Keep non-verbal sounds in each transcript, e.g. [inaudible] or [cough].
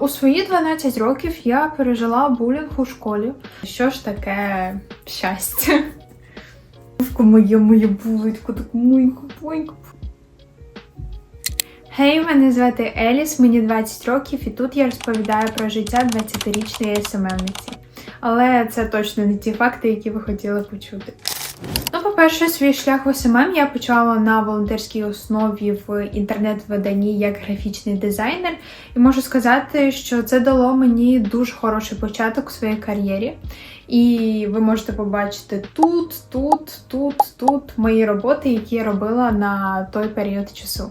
У свої 12 років я пережила булінг у школі. Що ж таке щастя? Булочку моє, моє булочку, таку мойку, мойку. Гей, мене звати Еліс, мені 20 років, і тут я розповідаю про життя 20-річної СММниці. Але це точно не ті факти, які ви хотіли почути. Ну, по-перше, свій шлях в СММ я почала на волонтерській основі в інтернет-виданні як графічний дизайнер, і можу сказати, що це дало мені дуже хороший початок у своїй кар'єрі. І ви можете побачити тут, тут, тут, тут мої роботи, які я робила на той період часу.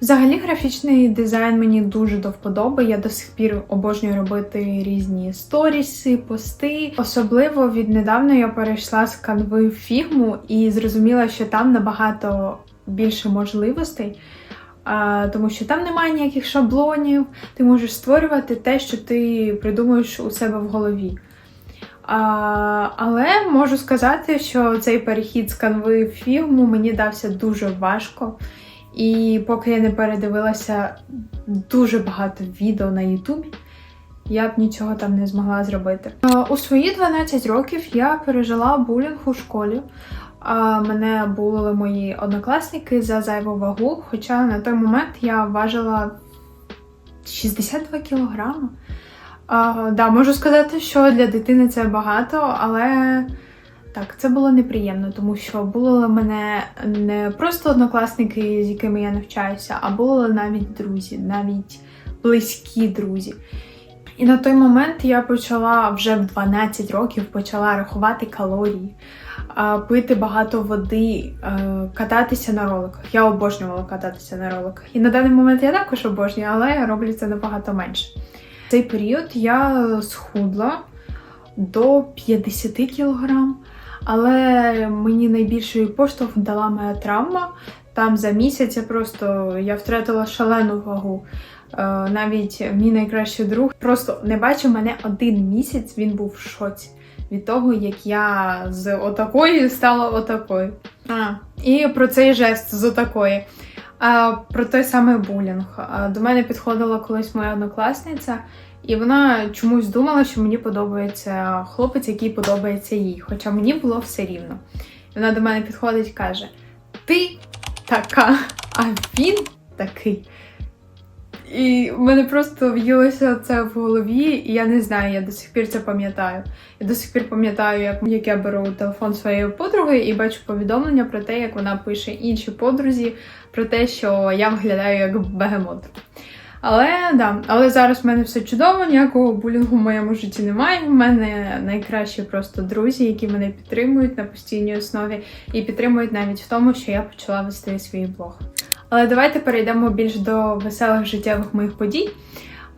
Взагалі, графічний дизайн мені дуже до вподоби. Я до сих пір обожнюю робити різні сторіси, пости. Особливо віднедавна я перейшла з канви в фігму і зрозуміла, що там набагато більше можливостей, тому що там немає ніяких шаблонів. Ти можеш створювати те, що ти придумуєш у себе в голові. А, але можу сказати, що цей перехід з канви в фігму мені дався дуже важко. І поки я не передивилася дуже багато відео на Ютубі, я б нічого там не змогла зробити. Е, У свої 12 років я пережила булінг у школі. Мене булили мої однокласники за зайву вагу, хоча на той момент я важила 62 кілограми. Да, можу сказати, що для дитини це багато, але так, це було неприємно, тому що були мене не просто однокласники, з якими я навчаюся, а були навіть друзі, навіть близькі друзі. І на той момент я почала вже в 12 років почала рахувати калорії, пити багато води, кататися на роликах. Я обожнювала кататися на роликах. І на даний момент я також обожнюю, але я роблю це набагато менше. Цей період я схудла до 50 кілограм. Але мені найбільшою поштовх дала моя травма. Там за місяць я просто я втратила шалену вагу. Е, Навіть мій найкращий друг просто не бачив мене один місяць. Він був в шоці від того, як я з отакої стала отакою. А, І про цей жест з отакої. А, Про той самий булінг. А, До мене підходила колись моя однокласниця. І вона чомусь думала, що мені подобається хлопець, який подобається їй. Хоча мені було все рівно. І вона до мене підходить і каже: Ти така, а він такий. І в мене просто в'їлося це в голові, і я не знаю, я до сих пір це пам'ятаю. Я до сих пір пам'ятаю, як, як я беру телефон своєї подруги і бачу повідомлення про те, як вона пише іншій подрузі, про те, що я виглядаю як бегемот. Але да, але зараз в мене все чудово, ніякого булінгу в моєму житті немає. У мене найкращі просто друзі, які мене підтримують на постійній основі, і підтримують навіть в тому, що я почала вести свій блог. Але давайте перейдемо більш до веселих життєвих моїх подій.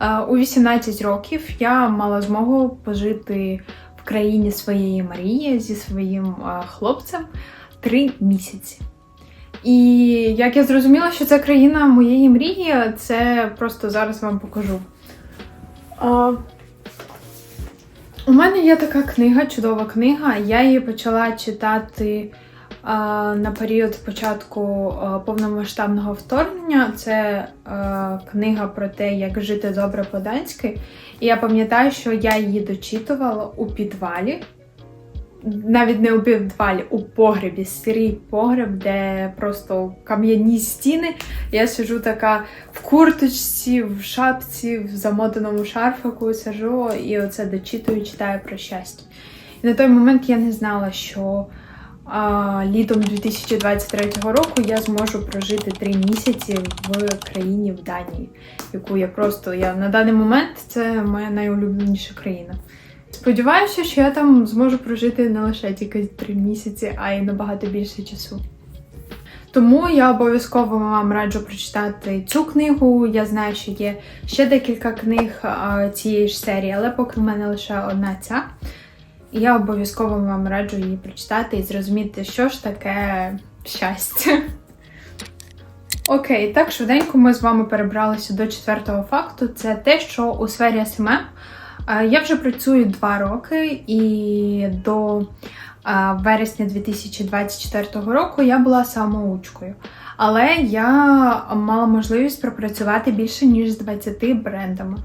Е, У 18 років я мала змогу пожити в країні своєї Марії зі своїм е, хлопцем три місяці. І як я зрозуміла, що це країна моєї мрії, це просто зараз вам покажу. А, у мене є така книга, чудова книга. Я її почала читати а, на період початку а, повномасштабного вторгнення. Це а, книга про те, як жити добре по-данськи. І я пам'ятаю, що я її дочитувала у підвалі навіть не у підвалі, у погребі, сирий погреб, де просто кам'яні стіни. Я сижу така в курточці, в шапці, в замотаному шарфику сижу і оце дочитую, читаю про щастя. І на той момент я не знала, що а, літом 2023 року я зможу прожити три місяці в країні в Данії, яку я просто я на даний момент це моя найулюбленіша країна. Сподіваюся, що я там зможу прожити не лише тільки три місяці, а й набагато більше часу. Тому я обов'язково вам раджу прочитати цю книгу. Я знаю, що є ще декілька книг цієї ж серії, але поки в мене лише одна ця. І я обов'язково вам раджу її прочитати і зрозуміти, що ж таке щастя. Окей, так швиденько ми з вами перебралися до четвертого факту. Це те, що у сфері СММ я вже працюю два роки, і до вересня 2024 року я була самоучкою. Але я мала можливість пропрацювати більше ніж з 20 брендами.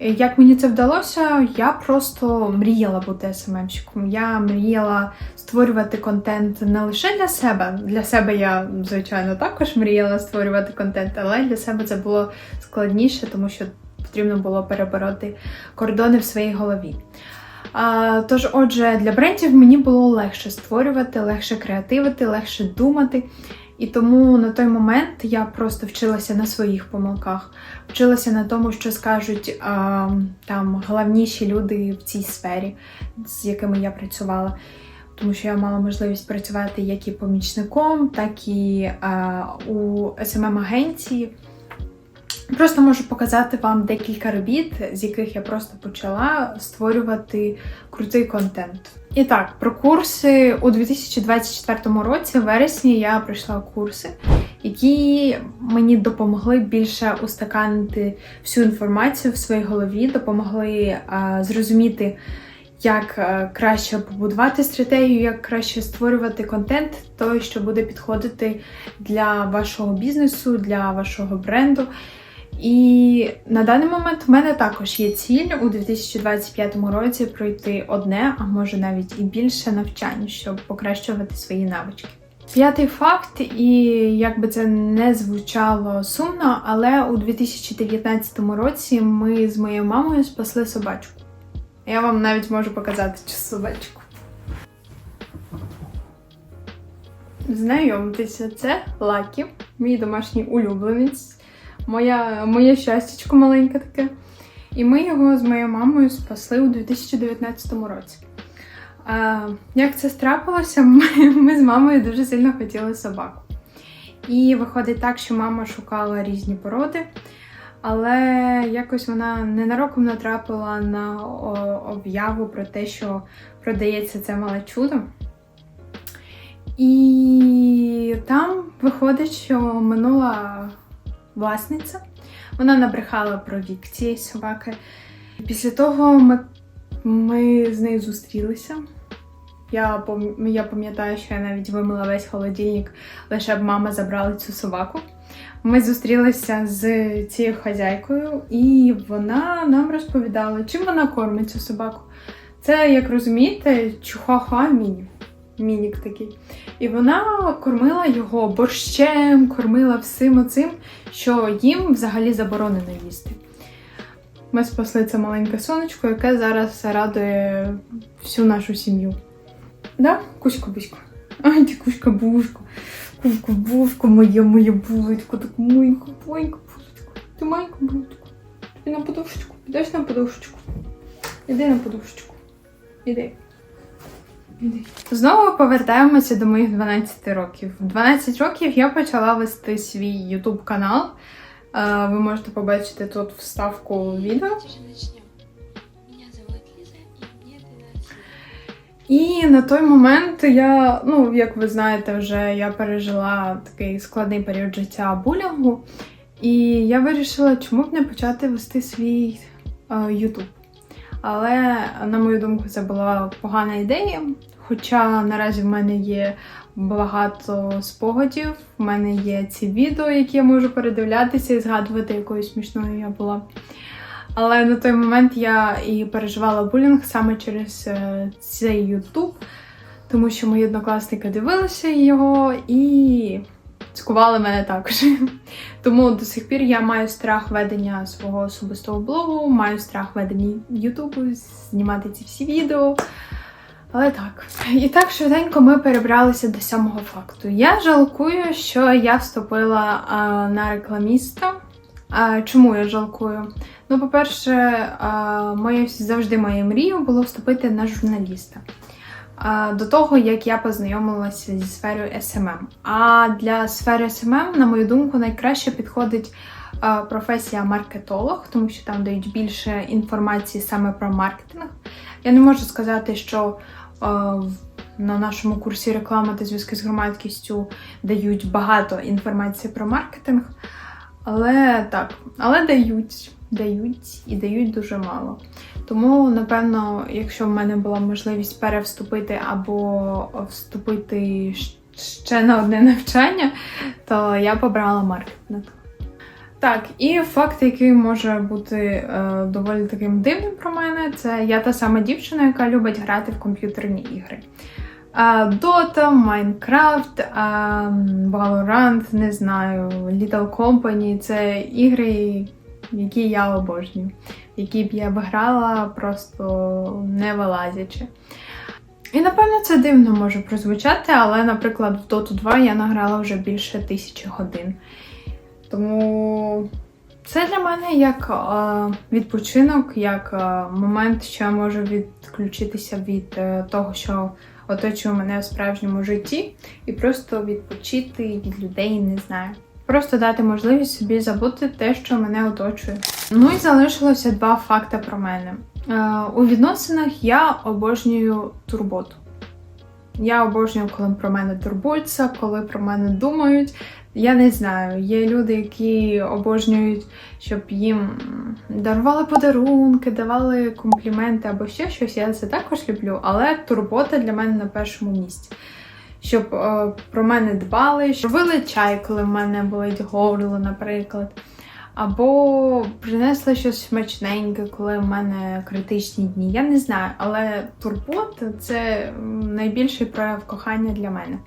Як мені це вдалося, я просто мріяла бути СММщиком. Я мріяла створювати контент не лише для себе. Для себе я, звичайно, також мріяла створювати контент, але для себе це було складніше, тому що потрібно було перебороти кордони в своїй голові. А, тож, отже, для брендів мені було легше створювати, легше креативити, легше думати. І тому на той момент я просто вчилася на своїх помилках, вчилася на тому, що скажуть а, там головніші люди в цій сфері, з якими я працювала. Тому що я мала можливість працювати як і помічником, так і а, у smm агенції Просто можу показати вам декілька робіт, з яких я просто почала створювати крутий контент. І так, про курси у 2024 році, в вересні, я пройшла курси, які мені допомогли більше устаканити всю інформацію в своїй голові, допомогли а, зрозуміти, як а, краще побудувати стратегію, як краще створювати контент, той, що буде підходити для вашого бізнесу, для вашого бренду. І на даний момент в мене також є ціль у 2025 році пройти одне, а може навіть і більше навчань, щоб покращувати свої навички. П'ятий факт, і як би це не звучало сумно, але у 2019 році ми з моєю мамою спасли собачку. Я вам навіть можу показати цю собачку. Знайомтеся, це Лакі, мій домашній улюбленець моя, моє щастячко маленьке таке. І ми його з моєю мамою спасли у 2019 році. А, Як це страпилося, [laughs] ми, ми з мамою дуже сильно хотіли собаку. І виходить так, що мама шукала різні породи, але якось вона ненароком натрапила на об'яву про те, що продається це мале чудо. І там виходить, що минула власниця. Вона набрехала про вік цієї собаки. Після того ми, ми з нею зустрілися. Я я пам'ятаю, що я навіть вимила весь холодильник, лише б мама забрала цю собаку. Ми зустрілися з цією хазяйкою, і вона нам розповідала, чим вона кормить цю собаку. Це, як розумієте, чухаха міні. Мінік такий. І вона кормила його борщем, кормила всім оцим, що їм взагалі заборонено їсти. Ми спасли це маленьке сонечко, яке зараз радує всю нашу сім'ю. Да, кузько бусько Ай, ти кузька бушко Кузько бушко моє, моє булочко, так маленько, маленько булочко. Ти маленьку булочку. Тобі на подушечку. Підеш на подушечку. Іди на подушечку. Іди. Знову повертаємося до моїх 12 років. В 12 років я почала вести свій YouTube канал. Е, Ви можете побачити тут вставку відео. Давайте же начнем. Меня зовут Лиза, и мне 12 лет. І на той момент я, ну як ви знаєте, вже я пережила такий складний період життя булінгу. І я вирішила, чому б не почати вести свій е, YouTube. Але, на мою думку, це була погана ідея. Хоча наразі в мене є багато спогадів, в мене є ці відео, які я можу передивлятися і згадувати, якою смішною я була. Але на той момент я і переживала булінг саме через е, цей Ютуб, тому що мої однокласники дивилися його і цькували мене також. [laughs] Тому до сих пір я маю страх ведення свого особистого блогу, маю страх ведення Ютубу, знімати ці всі відео. Але так. І так швиденько ми перебралися до сьомого факту. Я жалкую, що я вступила а, на рекламіста. А, чому я жалкую? Ну, по-перше, моє завжди моєю мрією було вступити на журналіста. До того, як я познайомилася зі сферою SMM. А для сфери SMM, на мою думку, найкраще підходить професія маркетолог, тому що там дають більше інформації саме про маркетинг. Я не можу сказати, що на нашому курсі реклама та зв'язки з громадськістю дають багато інформації про маркетинг. Але так, але дають, дають і дають дуже мало. Тому, напевно, якщо в мене була можливість перевступити або вступити ще на одне навчання, то я б обрала маркетинг. Так, і факт, який може бути е, доволі таким дивним про мене, це я та сама дівчина, яка любить грати в комп'ютерні ігри. Dota, Minecraft, Valorant, не знаю, Little Company це ігри, які я обожнюю, які б я б грала просто не вилазячи. І напевно це дивно може прозвучати, але, наприклад, в Dota 2 я награла вже більше тисячі годин. Тому це для мене як е, відпочинок, як е, момент, що я можу відключитися від е, того, що оточує мене в справжньому житті, і просто відпочити від людей, не знаю. Просто дати можливість собі забути те, що мене оточує. Ну і залишилося два факти про мене. Е, у відносинах я обожнюю турботу. Я обожнюю, коли про мене турбуються, коли про мене думають. Я не знаю, є люди, які обожнюють, щоб їм дарували подарунки, давали компліменти або ще щось. Я це також люблю, але турбота для мене на першому місці. Щоб е, про мене дбали, щоб робили чай, коли в мене болить горло, наприклад. Або принесли щось смачненьке, коли в мене критичні дні. Я не знаю, але турбота це найбільший прояв кохання для мене.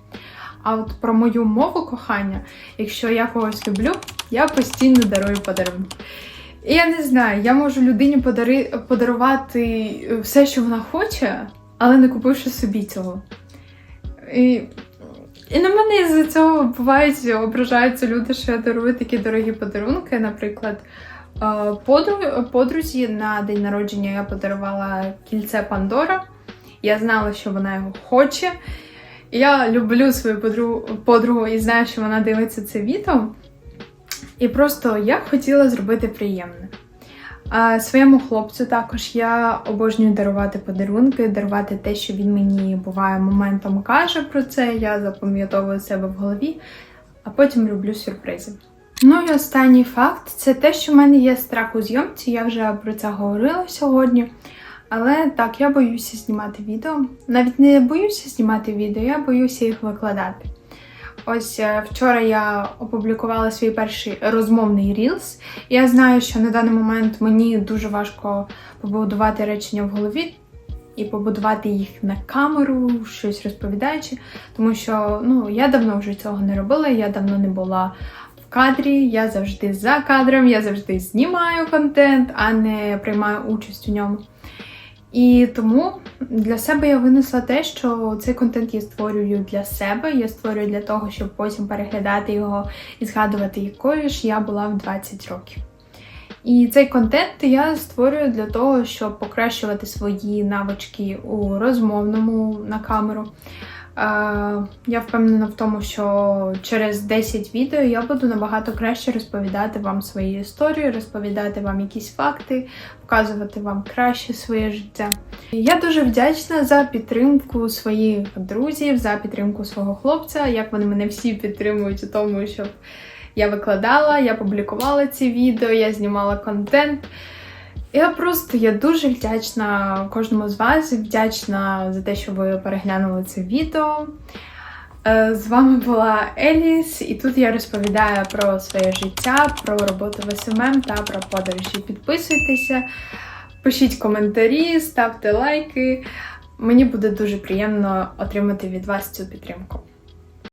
А от про мою мову кохання, якщо я когось люблю, я постійно дарую подарунки. І я не знаю, я можу людині подари, подарувати все, що вона хоче, але не купивши собі цього. І, і на мене з цього бувають ображаються люди, що я дарую такі дорогі подарунки. Наприклад, е, подрузі на день народження я подарувала кільце Пандора. Я знала, що вона його хоче. Я люблю свою подругу, подругу і знаю, що вона дивиться це відео. І просто я хотіла зробити приємне. А своєму хлопцю також я обожнюю дарувати подарунки, дарувати те, що він мені буває моментом каже про це. Я запам'ятовую себе в голові, а потім люблю сюрпризи. Ну і останній факт це те, що в мене є страх у зйомці. Я вже про це говорила сьогодні. Але так, я боюся знімати відео. Навіть не боюся знімати відео, я боюся їх викладати. Ось е, вчора я опублікувала свій перший розмовний рілс. Я знаю, що на даний момент мені дуже важко побудувати речення в голові і побудувати їх на камеру, щось розповідаючи, тому що ну, я давно вже цього не робила, я давно не була в кадрі, я завжди за кадром, я завжди знімаю контент, а не приймаю участь у ньому. І тому для себе я винесла те, що цей контент я створюю для себе. Я створюю для того, щоб потім переглядати його і згадувати, якою ж я була в 20 років. І цей контент я створюю для того, щоб покращувати свої навички у розмовному на камеру. Я впевнена в тому, що через 10 відео я буду набагато краще розповідати вам свої історії, розповідати вам якісь факти, показувати вам краще своє життя. Я дуже вдячна за підтримку своїх друзів, за підтримку свого хлопця, як вони мене всі підтримують у тому, щоб я викладала, я публікувала ці відео, я знімала контент. Я просто я дуже вдячна кожному з вас, вдячна за те, що ви переглянули це відео. Е, З вами була Еліс, і тут я розповідаю про своє життя, про роботу в СММ та про подорожі. Підписуйтеся, пишіть коментарі, ставте лайки. Мені буде дуже приємно отримати від вас цю підтримку.